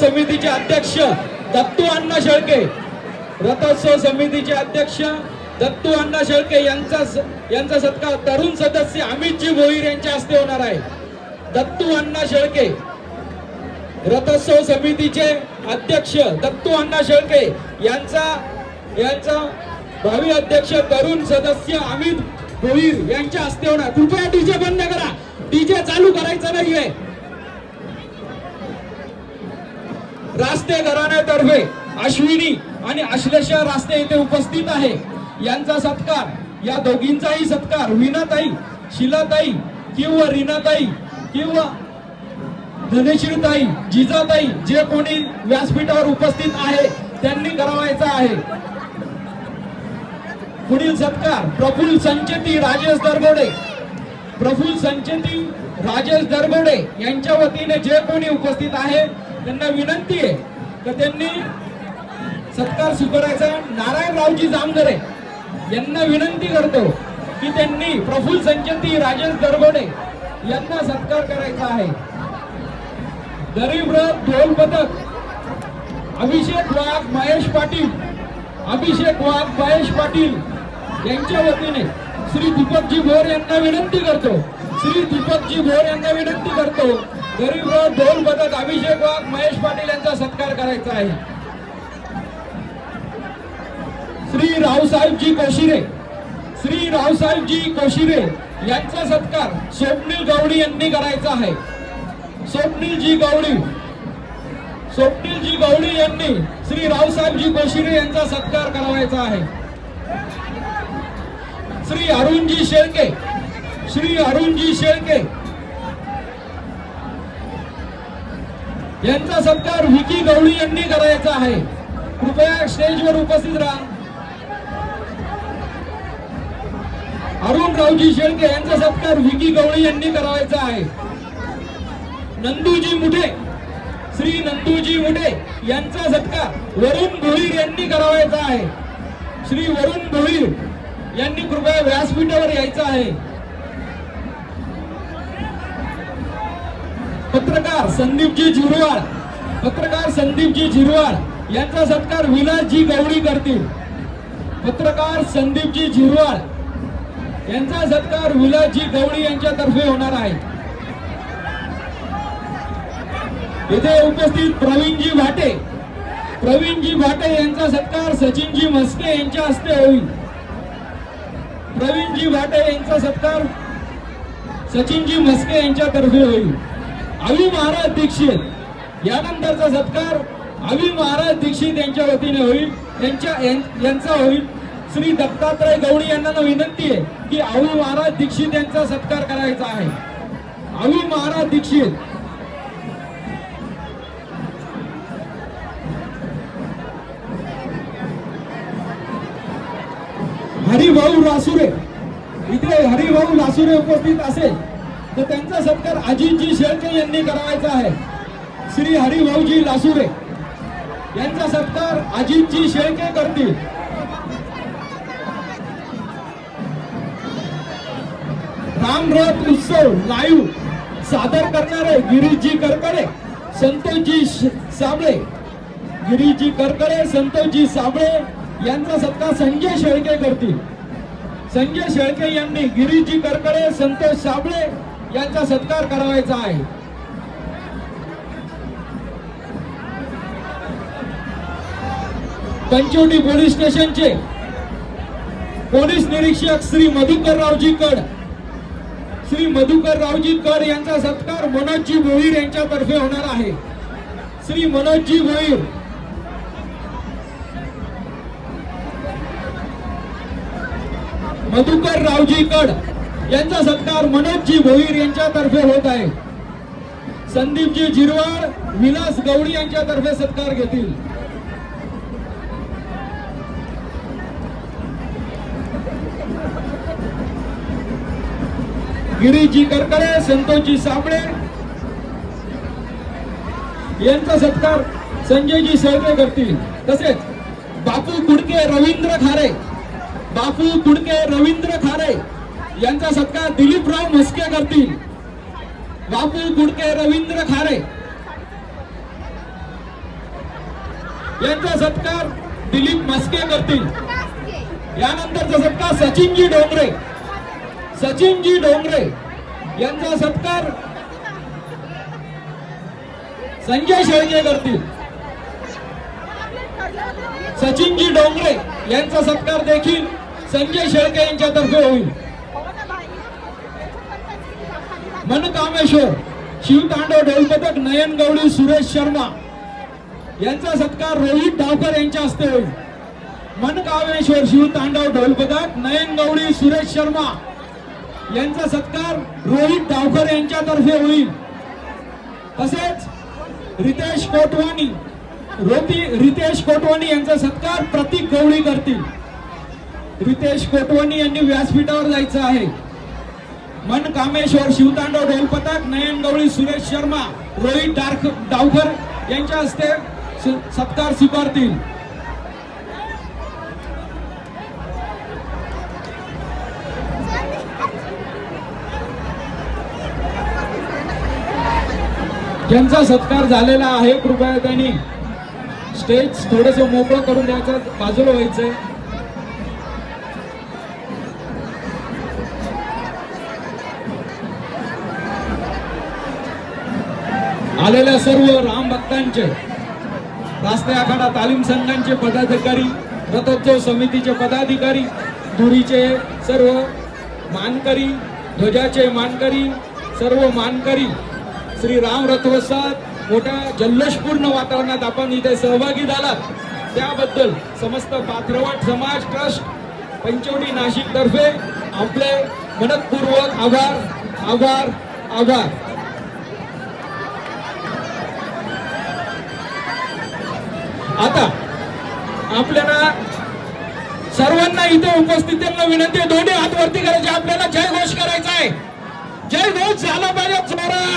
समितीचे अध्यक्ष दत्तू अण्णा शेळके. रथोत्सव समितीचे अध्यक्ष दत्तू अण्णा शेळके यांचा यांचा सत्कार तरुण सदस्य अमितजी भोईर यांच्या हस्ते होणार आहे. दत्तू अण्णा शेळके. रथोत्सव समितीचे अध्यक्ष दत्तू अण्णा शेळके यांचा यांचा भावी अध्यक्ष तरुण सदस्य अमित भोईर यांच्या हस्ते होणार कृपया डीजे बंद करा. डीजे चालू करायचं नाहीये. रास्ते घराण्यातर्फे अश्विनी आणि अश्लेषा रास्ते येथे उपस्थित आहे. यांचा सत्कार या दोघींचाही सत्कार विनाताई शिलाताई किंवा रीनाताई किंवा धनेश्रीताई जिजाताई जे कोणी व्यासपीठावर उपस्थित आहे त्यांनी करावायचा आहे. पुढील सत्कार प्रफुल्ल संचेती राजेश दरगोडे. प्रफुल्ल संचेती राजेश दरगोडे यांच्या वतीने जे कोणी उपस्थित आहे त्यांना विनंती आहे तर त्यांनी सत्कार स्वीकारायचा? नारायणरावजी जामदरे यांना विनंती करतो की त्यांनी प्रफुल्ल संचती राजेश दरगोडे यांना सत्कार करायचा आहे. गरीब रथ ढोल पथक अभिषेक वाघ महेश पाटील अभिषेक वाघ महेश पाटील यांच्या वतीने श्री दीपकजी भोर यांना विनंती करतो श्री दीपकजी भोर यांना विनंती करतो. गरीब रथ ढोल बदत अभिषेक वाघ महेश पाटील यांचा सत्कार करायचा आहे. श्री रावसाहेबजी कोशिरे श्री रावसाहेबजी कोशिरे यांचा सत्कार स्वप्नील गवडी यांनी करायचा आहे. स्वप्नीलजी गवडी स्वप्नीलजी गवडी यांनी श्री रावसाहेबजी कोशिरे यांचा सत्कार करावायचा आहे. श्री अरुणजी शेळके श्री अरुणजी शेळके. यांचा सत्कार विकी गवळी यांनी करायचा आहे. कृपया स्टेजवर उपस्थित राहा. अरुण रावजी शेळके यांचा सत्कार विकी गवळी यांनी करायचा आहे. नंदूजी मुठे श्री नंदूजी मुठे यांचा सत्कार वरुण भोईर यांनी करावायचा आहे. श्री वरुण भोईर यांनी कृपया व्यासपीठावर यायचं आहे. पत्रकार संदीपजी झिरवाळ पत्रकार संदीपजी झिरवाळ यांचा सत्कार विलासजी गवडी करतील. पत्रकार संदीपजी झिरवाळ यांचा सत्कार विलासजी गवडी यांच्यातर्फे होणार आहे. येथे उपस्थित प्रवीणजी भाटे. प्रवीणजी भाटे यांचा सत्कार सचिनजी मस्के यांच्या हस्ते होईल. प्रवीणजी भाटे यांचा सत्कार सचिनजी मस्के यांच्यातर्फे होईल. अवी महाराज दीक्षित। यानंतरचा सत्कार अवी महाराज दीक्षित यांच्या वतीने होईल. यांच्या यांचा होईल. श्री दत्तात्रय गवडी यांना विनंती आहे की अवी महाराज दीक्षित यांचा सत्कार करायचा आहे. अवी महाराज दीक्षित. हरिभाऊ लासुरे. इथे हरिभाऊ लासुरे उपस्थित असेल. तर त्यांचा सत्कार अजितजी शेळके यांनी करावायचा आहे. श्री हरिभाऊजी लासुरे यांचा सत्कार अजितजी शेळके करतील. रामरथ उत्सव लाईव्ह सादर करणारे गिरीशजी करकडे संतोषजी साबळे. गिरीशजी करकडे संतोषजी साबळे यांचा सत्कार संजय शेळके करतील. संजय शेळके यांनी गिरीशजी करकडे संतोष साबळे यांचा सत्कार करावायचा आहे. पंचवटी पोलीस स्टेशनचे पोलीस निरीक्षक श्री मधुकर रावजी कड श्री मधुकर रावजी कड यांचा सत्कार मनोजजी भोईर यांच्यातर्फे होणार आहे. श्री मनोजजी भोईर. मधुकर रावजी कड यांचा सत्कार मनोजजी भोईर यांच्यातर्फे होत आहे. संदीपजी जिरवाड विलास गवडी यांच्यातर्फे सत्कार घेतील. गिरीशजी करकरे संतोषजी साबळे यांचा सत्कार संजयजी शेळके करतील. तसेच बापू कुडके रवींद्र खारे बापू कुडके रवींद्र खारे यांचा सत्कार दिलीपराव म्हस्के करतील. बापू गुडके रवींद्र खारे. यांचा सत्कार दिलीप म्हस्के करतील. यानंतरचा सत्कार सचिनजी डोंगरे. सचिनजी डोंगरे यांचा सत्कार संजय शेळके करतील. सचिनजी डोंगरे यांचा सत्कार देखील संजय शेळके यांच्यातर्फे होईल. मनकामेश्वर शिवतांडव ढोलपथक नयन गवळी सुरेश शर्मा यांचा सत्कार रोहित डावकर यांच्या हस्ते होईल. मनकामेश्वर शिवतांडव ढोलपथक नयन गवळी सुरेश शर्मा यांचा सत्कार रोहित डावकर यांच्यातर्फे होईल. तसेच रितेश कोटवानी रोती रितेश कोटवानी यांचा सत्कार प्रतीक गवळी करतील. रितेश कोटवानी यांनी व्यासपीठावर जायचं आहे. मन कामेश्वर शिवतांडव ढोलपथक नयन गवळी सुरेश शर्मा रोहित डार्क डावकर यांच्या हस्ते सत्कार स्वीकारतील. ज्यांचा सत्कार झालेला आहे कृपया त्यांनी स्टेज थोडस मोकळं करून द्यायचं बाजूला व्हायचंय. आलेल्या सर्व राम भक्तांचे रास्ते आखाडा तालीम संघांचे पदाधिकारी रथोत्सव समितीचे पदाधिकारी धुरीचे सर्व मानकरी ध्वजाचे मानकरी सर्व मानकरी श्री राम रथोत्सवात मोठ्या जल्लोषपूर्ण वातावरणात आपण इथे सहभागी झालात. त्याबद्दल समस्त पात्रवट समाज ट्रस्ट पंचवटी नाशिकतर्फे आपले मनपूर्वक आभार आभार आभार. आता आपल्याला सर्वांना इथे उपस्थितांना विनंती आहे. दोन्ही हात वरती करायची. आपल्याला जय घोष करायचा आहे. जय घोष झाला पाहिजे जोरात.